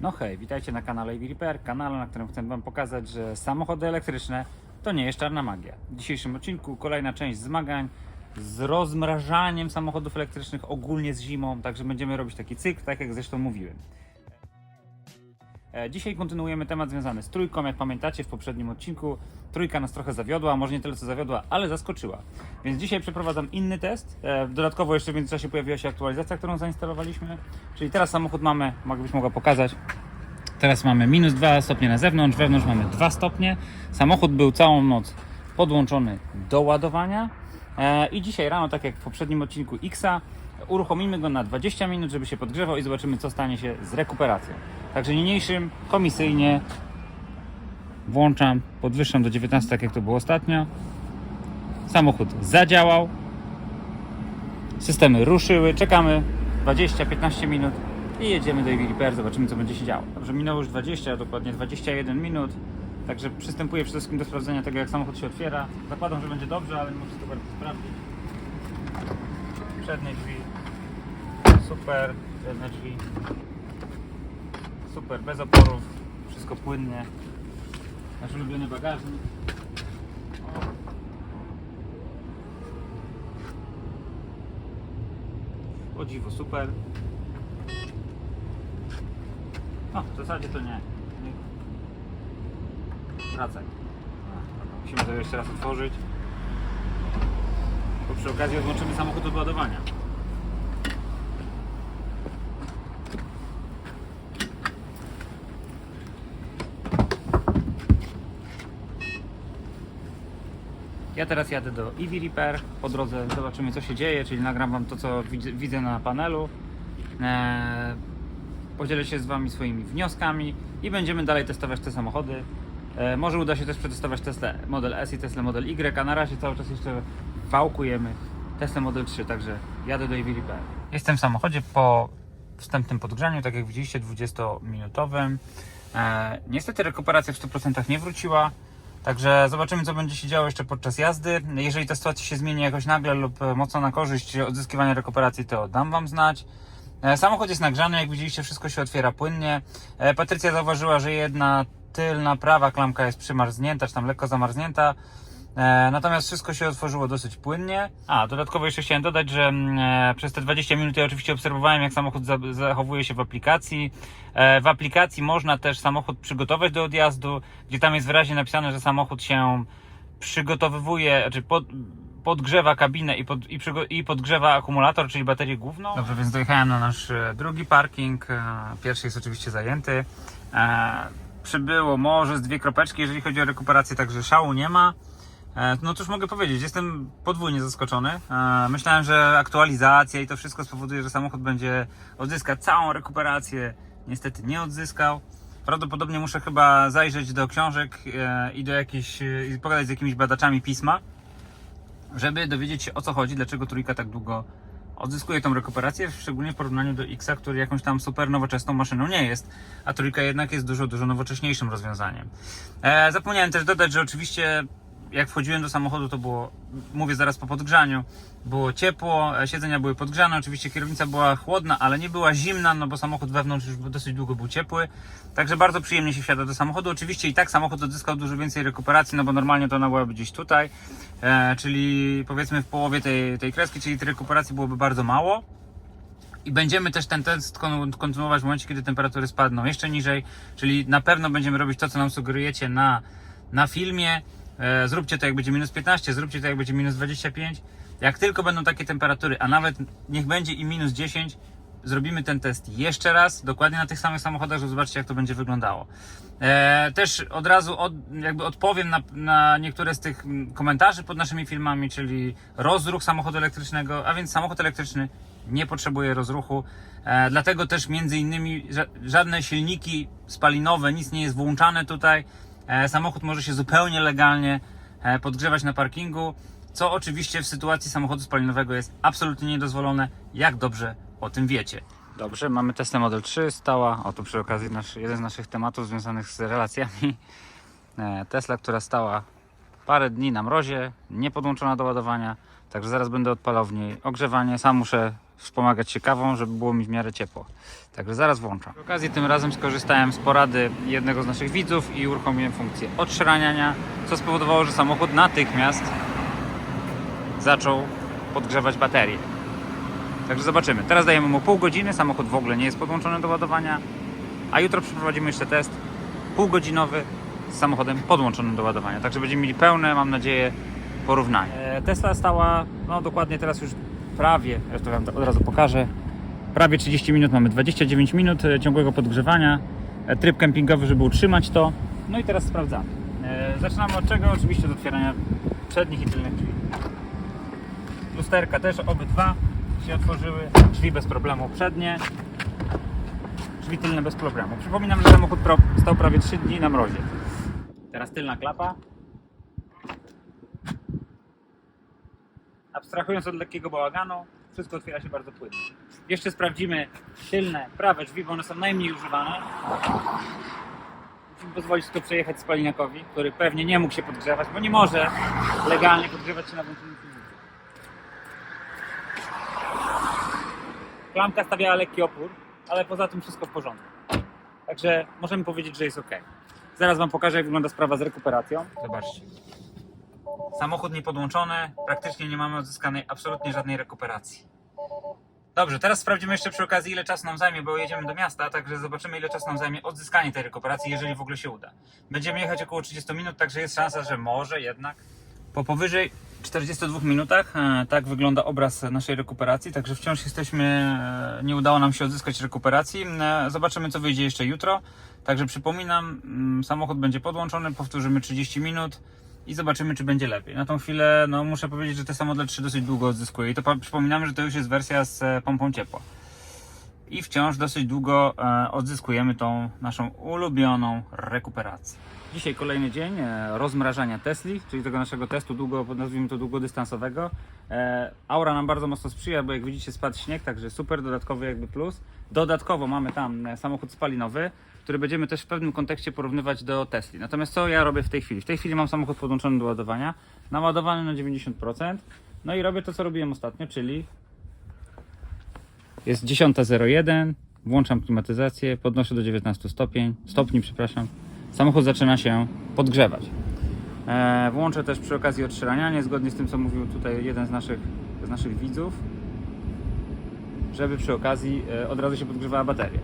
No hej, witajcie na kanale Repair, kanale, na którym chcę Wam pokazać, że samochody elektryczne to nie jest czarna magia. W dzisiejszym odcinku kolejna część zmagań z rozmrażaniem samochodów elektrycznych ogólnie z zimą, także będziemy robić taki cykl, tak jak zresztą mówiłem. E, Dzisiaj kontynuujemy temat związany z trójką. Jak pamiętacie w poprzednim odcinku, trójka nas trochę zawiodła, może nie tyle co zawiodła, ale zaskoczyła. Więc dzisiaj przeprowadzam inny test. E, Dodatkowo jeszcze w międzyczasie pojawiła się aktualizacja, którą zainstalowaliśmy. Czyli teraz samochód mamy, mogę mogła pokazać. Teraz mamy minus 2 stopnie na zewnątrz, wewnątrz mamy 2 stopnie. Samochód był całą noc podłączony do ładowania. E, I dzisiaj rano, tak jak w poprzednim odcinku Xa, uruchomimy go na 20 minut, żeby się podgrzewał i zobaczymy, co stanie się z rekuperacją. Także niniejszym komisyjnie włączam, podwyższam do 19, tak jak to było ostatnio. Samochód zadziałał. Systemy ruszyły, czekamy 20-15 minut i jedziemy do Repair, zobaczymy co będzie się działo. Dobrze, minęło już 20, dokładnie 21 minut, także przystępuję przede wszystkim do sprawdzenia tego jak samochód się otwiera. Zakładam, że będzie dobrze, ale mimo wszystko warto sprawdzić. Przednie drzwi, super, tylne drzwi, super, bez oporów, wszystko płynnie. Nasz ulubiony bagażnik. O dziwo, super. No, w zasadzie to nie. nie. Wracaj. Musimy to jeszcze raz otworzyć. Bo przy okazji odłączymy samochód od ładowania. Ja teraz jadę do EV Repair. Po drodze zobaczymy co się dzieje, czyli nagram Wam to co widzę, na panelu. Eee, podzielę się z Wami swoimi wnioskami i będziemy dalej testować te samochody. E, może uda się też przetestować Tesla Model S i Tesla Model Y, a na razie cały czas jeszcze wałkujemy Tesla Model 3, także jadę do EV Repair. Jestem w samochodzie po wstępnym podgrzaniu, tak jak widzieliście, 20-minutowym. E, niestety rekuperacja w 100% nie wróciła. Także zobaczymy, co będzie się działo jeszcze podczas jazdy. Jeżeli ta sytuacja się zmieni jakoś nagle lub e, mocno na korzyść odzyskiwania rekuperacji, to dam Wam znać. E, Samochód jest nagrzany, jak widzieliście, wszystko się otwiera płynnie. E, Patrycja zauważyła, że jedna tylna prawa klamka jest przymarznięta, czy tam lekko zamarznięta. E, Natomiast wszystko się otworzyło dosyć płynnie. A, dodatkowo jeszcze chciałem dodać, że mm, e, przez te 20 minut ja oczywiście obserwowałem, jak samochód za- zachowuje się w aplikacji. E, W aplikacji można też samochód przygotować do odjazdu, gdzie tam jest wyraźnie napisane, że samochód się przygotowywuje, znaczy pod, podgrzewa kabinę i, pod, i, przygo- i podgrzewa akumulator, czyli baterię główną. Dobrze, więc dojechałem na nasz drugi parking. Pierwszy jest oczywiście zajęty. Przybyło może z dwie kropeczki, jeżeli chodzi o rekuperację, także szału nie ma. E, No cóż mogę powiedzieć, jestem podwójnie zaskoczony. E, Myślałem, że aktualizacja i to wszystko spowoduje, że samochód będzie odzyskać całą rekuperację. Niestety nie odzyskał. Prawdopodobnie muszę chyba zajrzeć do książek e, i do jakichś, i pogadać z jakimiś badaczami pisma, żeby dowiedzieć się o co chodzi, dlaczego trójka tak długo odzyskuje tą rekuperację, szczególnie w porównaniu do Xa, który jakąś tam super nowoczesną maszyną nie jest, a trójka jednak jest dużo, dużo nowocześniejszym rozwiązaniem. Zapomniałem też dodać, że oczywiście jak wchodziłem do samochodu, to było, mówię zaraz po podgrzaniu, było ciepło, e, siedzenia były podgrzane, oczywiście kierownica była chłodna, ale nie była zimna, no bo samochód wewnątrz już dosyć długo był ciepły, także bardzo przyjemnie się wsiada do samochodu. Oczywiście i tak samochód odzyskał dużo więcej rekuperacji, no bo normalnie to ona byłaby gdzieś tutaj, e, czyli powiedzmy w połowie tej, tej kreski, czyli tej rekuperacji byłoby bardzo mało. I będziemy też ten test kon- kontynuować w momencie, kiedy temperatury spadną jeszcze niżej, czyli na pewno będziemy robić to, co nam sugerujecie na, na filmie. E, zróbcie to jak będzie minus 15, zróbcie to jak będzie minus 25. Jak tylko będą takie temperatury, a nawet niech będzie i minus 10, zrobimy ten test jeszcze raz, dokładnie na tych samych samochodach, żeby zobaczyć jak to będzie wyglądało. E, też od razu od, jakby odpowiem na, na niektóre z tych komentarzy pod naszymi filmami, czyli rozruch samochodu elektrycznego, a więc samochód elektryczny nie potrzebuje rozruchu, e, dlatego też między innymi ża- żadne silniki spalinowe, nic nie jest włączane tutaj. E, samochód może się zupełnie legalnie e, podgrzewać na parkingu, co oczywiście w sytuacji samochodu spalinowego jest absolutnie niedozwolone, jak dobrze o tym wiecie. Dobrze, mamy Tesla Model 3, stała, o tu przy okazji nasz, jeden z naszych tematów związanych z relacjami. E, Tesla, która stała parę dni na mrozie, nie podłączona do ładowania, także zaraz będę odpalał w niej ogrzewanie. Sam muszę wspomagać się kawą, żeby było mi w miarę ciepło. Także zaraz włączam. Przy okazji tym razem skorzystałem z porady jednego z naszych widzów i uruchomiłem funkcję odszraniania, co spowodowało, że samochód natychmiast zaczął podgrzewać baterię. Także zobaczymy. Teraz dajemy mu pół godziny, samochód w ogóle nie jest podłączony do ładowania, a jutro przeprowadzimy jeszcze test półgodzinowy z samochodem podłączonym do ładowania. Także będziemy mieli pełne, mam nadzieję, porównanie. E, Tesla stała, no dokładnie teraz już prawie, ja to Wam od razu pokażę, prawie 30 minut, mamy 29 minut e, ciągłego podgrzewania. E, Tryb kempingowy, żeby utrzymać to. No i teraz sprawdzamy. E, Zaczynamy od czego? Oczywiście od otwierania przednich i tylnych drzwi. Lusterka też obydwa się otworzyły. Drzwi bez problemu przednie. Drzwi tylne bez problemu. Przypominam, że samochód stał prawie 3 dni na mrozie. Teraz tylna klapa. Abstrahując od lekkiego bałaganu, wszystko otwiera się bardzo płynnie. Jeszcze sprawdzimy tylne, prawe drzwi, bo one są najmniej używane. Musimy pozwolić tylko przejechać spaliniakowi, który pewnie nie mógł się podgrzewać, bo nie może legalnie podgrzewać się na włączonym silniku. Klamka stawiała lekki opór, ale poza tym wszystko w porządku. Także możemy powiedzieć, że jest ok. Zaraz Wam pokażę, jak wygląda sprawa z rekuperacją. Zobaczcie. Samochód niepodłączony, praktycznie nie mamy odzyskanej absolutnie żadnej rekuperacji. Dobrze, teraz sprawdzimy jeszcze przy okazji, ile czasu nam zajmie, bo jedziemy do miasta, także zobaczymy, ile czasu nam zajmie odzyskanie tej rekuperacji, jeżeli w ogóle się uda. Będziemy jechać około 30 minut, także jest szansa, że może jednak. Po powyżej 42 minutach e, tak wygląda obraz naszej rekuperacji, także wciąż jesteśmy, e, nie udało nam się odzyskać rekuperacji. E, Zobaczymy, co wyjdzie jeszcze jutro. Także przypominam, mm, samochód będzie podłączony, powtórzymy 30 minut i zobaczymy, czy będzie lepiej. Na tą chwilę, no muszę powiedzieć, że te Model 3 dosyć długo odzyskuje i to przypominamy, że to już jest wersja z e, pompą ciepła. I wciąż dosyć długo e, odzyskujemy tą naszą ulubioną rekuperację. Dzisiaj kolejny dzień e, rozmrażania Tesli, czyli tego naszego testu długo, nazwijmy to długodystansowego. Aura nam bardzo mocno sprzyja, bo jak widzicie spadł śnieg, także super, dodatkowy jakby plus. Dodatkowo mamy tam samochód spalinowy, który będziemy też w pewnym kontekście porównywać do Tesli. Natomiast co ja robię w tej chwili? W tej chwili mam samochód podłączony do ładowania, naładowany na 90%, no i robię to, co robiłem ostatnio, czyli jest 10.01, włączam klimatyzację, podnoszę do 19 stopień, stopni, przepraszam. Samochód zaczyna się podgrzewać. E, włączę też przy okazji odszranianie, zgodnie z tym, co mówił tutaj jeden z naszych, z naszych widzów, żeby przy okazji e, od razu się podgrzewała bateria.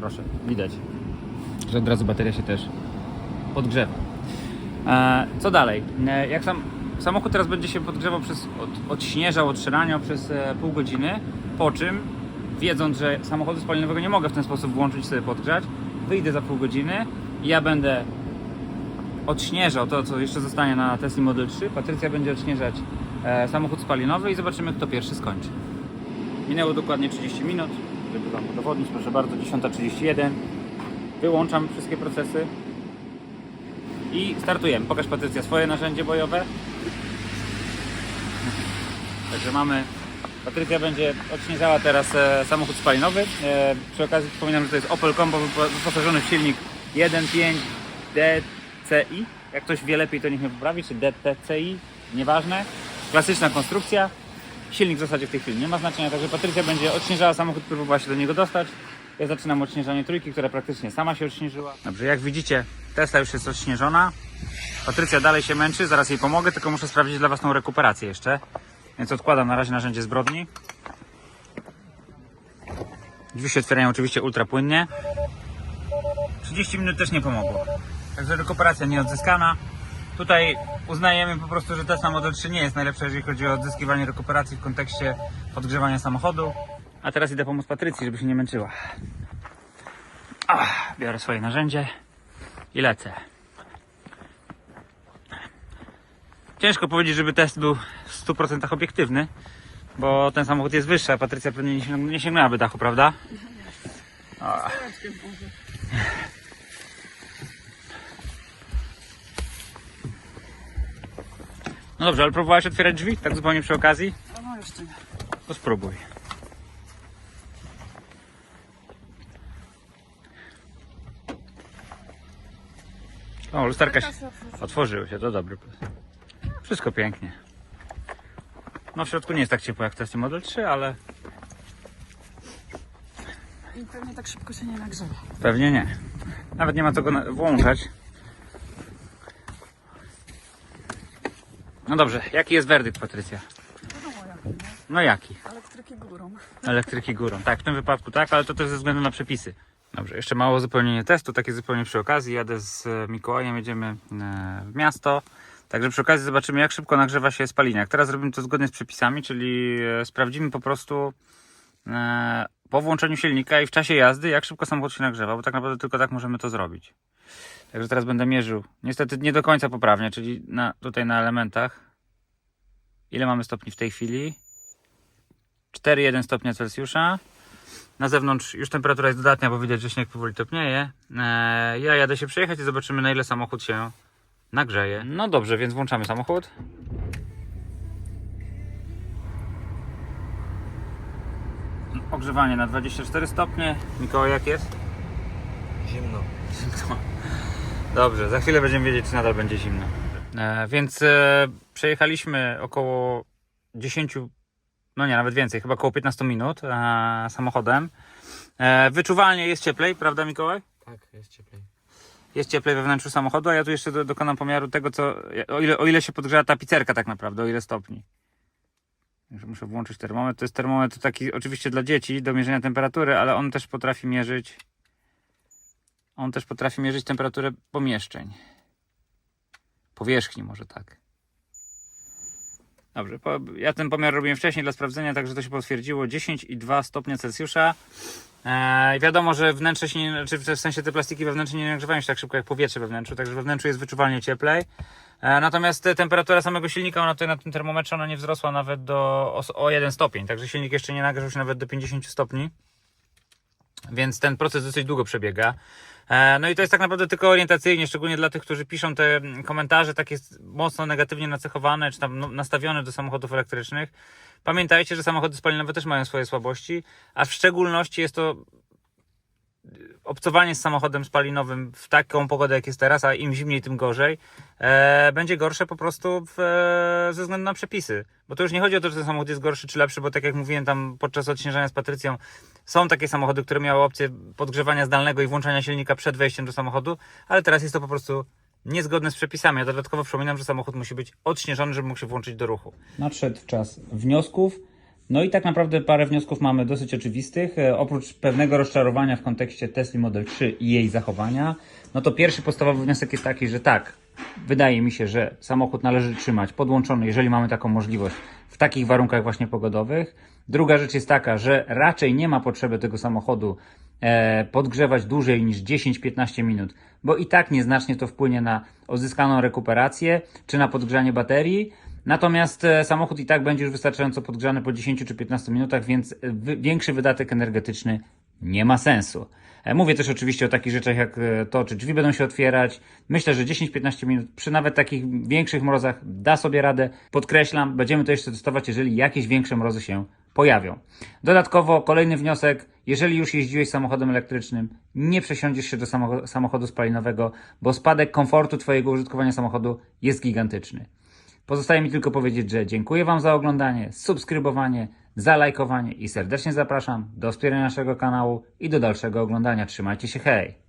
Proszę, widać, że od razu bateria się też podgrzewa. E, co dalej? E, jak sam samochód teraz będzie się podgrzewał przez, od, odśnieżał, odszyraniał przez e, pół godziny, po czym wiedząc, że samochodu spalinowego nie mogę w ten sposób włączyć sobie podgrzać, wyjdę za pół godziny ja będę odśnieżał to, co jeszcze zostanie na Tesla Model 3. Patrycja będzie odśnieżać samochód spalinowy i zobaczymy, kto pierwszy skończy. Minęło dokładnie 30 minut, żeby Wam udowodnić, proszę bardzo, 10.31. Wyłączam wszystkie procesy i startujemy. Pokaż Patrycja swoje narzędzie bojowe. Także mamy. Patrycja będzie odśnieżała teraz e, samochód spalinowy. E, przy okazji przypominam, że to jest Opel Combo wypo- wyposażony w silnik 1.5 DCI. Jak ktoś wie lepiej, to niech mnie poprawi, czy DTCI, nieważne. Klasyczna konstrukcja. Silnik w zasadzie w tej chwili nie ma znaczenia, także Patrycja będzie odśnieżała samochód, próbowała się do niego dostać. Ja zaczynam odśnieżanie trójki, która praktycznie sama się odśnieżyła. Dobrze, jak widzicie, Tesla już jest odśnieżona. Patrycja dalej się męczy, zaraz jej pomogę, tylko muszę sprawdzić dla Was tą rekuperację jeszcze. Więc odkładam na razie narzędzie zbrodni. Drzwi się otwierają oczywiście ultra płynnie. 30 minut też nie pomogło. Także rekuperacja nieodzyskana. Tutaj uznajemy po prostu, że Tesla Model 3 nie jest najlepsza, jeżeli chodzi o odzyskiwanie rekuperacji w kontekście podgrzewania samochodu. A teraz idę pomóc Patrycji, żeby się nie męczyła. Ach, biorę swoje narzędzie i lecę. Ciężko powiedzieć, żeby test był w 100% obiektywny, bo ten samochód jest wyższy, a Patrycja pewnie nie, sięg- nie sięgnęłaby dachu, prawda? A. No dobrze, ale próbowałaś otwierać drzwi, tak zupełnie przy okazji? No jeszcze nie. To spróbuj. O, lusterka się otworzyły się, to dobry plus. Wszystko pięknie. No w środku nie jest tak ciepło jak w Tesla Model 3, ale I pewnie tak szybko się nie nagrzewa. pewnie nie. Nawet nie ma co go włączać. No dobrze, jaki jest werdykt, Patrycja? No jaki? Elektryki górą. Elektryki górą. Tak, w tym wypadku tak, ale to też ze względu na przepisy. Dobrze, jeszcze mało uzupełnienie testu, takie zupełnie przy okazji. Jadę z e, Mikołajem, jedziemy e, w miasto. Także przy okazji zobaczymy, jak szybko nagrzewa się spaliniak. Teraz robimy to zgodnie z przepisami, czyli e, sprawdzimy po prostu po włączeniu silnika i w czasie jazdy, jak szybko samochód się nagrzewa, bo tak naprawdę tylko tak możemy to zrobić. Także teraz będę mierzył. Niestety nie do końca poprawnie, czyli na, tutaj na elementach. Ile mamy stopni w tej chwili? 4,1 stopnia Celsjusza. Na zewnątrz już temperatura jest dodatnia, bo widać, że śnieg powoli topnieje. Eee, ja jadę się przejechać i zobaczymy, na ile samochód się nagrzeje. No dobrze, więc włączamy samochód. Ogrzewanie na 24 stopnie. Mikołaj, jak jest? Zimno. Dobrze, za chwilę będziemy wiedzieć, czy nadal będzie zimno. E, więc e, przejechaliśmy około 10, no nie, nawet więcej, chyba około 15 minut e, samochodem. E, wyczuwalnie jest cieplej, prawda Mikołaj? Tak, jest cieplej. Jest cieplej we wnętrzu samochodu, a ja tu jeszcze do, dokonam pomiaru tego, co, o ile, o ile się podgrzewa tapicerka tak naprawdę, o ile stopni. Muszę włączyć termometr. To jest termometr taki oczywiście dla dzieci do mierzenia temperatury, ale on też potrafi mierzyć on też potrafi mierzyć temperaturę pomieszczeń. Powierzchni może tak. Dobrze, ja ten pomiar robiłem wcześniej dla sprawdzenia, także to się potwierdziło. 10,2 stopnia Celsjusza. Eee, wiadomo, że wnętrze się nie, czy w sensie te plastiki wewnętrzne nie nagrzewają się tak szybko jak powietrze we wnętrzu, także we wnętrzu jest wyczuwalnie cieplej. E, natomiast temperatura samego silnika, ona tutaj na tym termometrze, ona nie wzrosła nawet do, o, o 1 stopień, także silnik jeszcze nie nagrzał się nawet do 50 stopni. Więc ten proces dosyć długo przebiega. E, No i to jest tak naprawdę tylko orientacyjnie, szczególnie dla tych, którzy piszą te komentarze takie mocno negatywnie nacechowane, czy tam no, nastawione do samochodów elektrycznych. Pamiętajcie, że samochody spalinowe też mają swoje słabości, a w szczególności jest to obcowanie z samochodem spalinowym w taką pogodę, jak jest teraz, a im zimniej, tym gorzej, e, będzie gorsze po prostu w, e, ze względu na przepisy. Bo to już nie chodzi o to, że ten samochód jest gorszy czy lepszy, bo tak jak mówiłem tam podczas odśnieżania z Patrycją, są takie samochody, które miały opcję podgrzewania zdalnego i włączania silnika przed wejściem do samochodu, ale teraz jest to po prostu niezgodne z przepisami. A dodatkowo przypominam, że samochód musi być odśnieżony, żeby mógł się włączyć do ruchu. Nadszedł czas wniosków. No i tak naprawdę parę wniosków mamy dosyć oczywistych. E, oprócz pewnego rozczarowania w kontekście Tesla Model 3 i jej zachowania, no to pierwszy podstawowy wniosek jest taki, że tak, wydaje mi się, że samochód należy trzymać podłączony, jeżeli mamy taką możliwość, w takich warunkach właśnie pogodowych. Druga rzecz jest taka, że raczej nie ma potrzeby tego samochodu e, podgrzewać dłużej niż 10-15 minut, bo i tak nieznacznie to wpłynie na odzyskaną rekuperację czy na podgrzanie baterii. Natomiast e, samochód i tak będzie już wystarczająco podgrzany po 10 czy 15 minutach, więc e, większy wydatek energetyczny nie ma sensu. E, Mówię też oczywiście o takich rzeczach jak to, czy drzwi będą się otwierać. Myślę, że 10-15 minut przy nawet takich większych mrozach da sobie radę. Podkreślam, będziemy to jeszcze testować, jeżeli jakieś większe mrozy się pojawią. Dodatkowo kolejny wniosek, jeżeli już jeździłeś samochodem elektrycznym, nie przesiądziesz się do samocho- samochodu spalinowego, bo spadek komfortu Twojego użytkowania samochodu jest gigantyczny. Pozostaje mi tylko powiedzieć, że dziękuję Wam za oglądanie, subskrybowanie, zalajkowanie i serdecznie zapraszam do wspierania naszego kanału i do dalszego oglądania. Trzymajcie się, hej!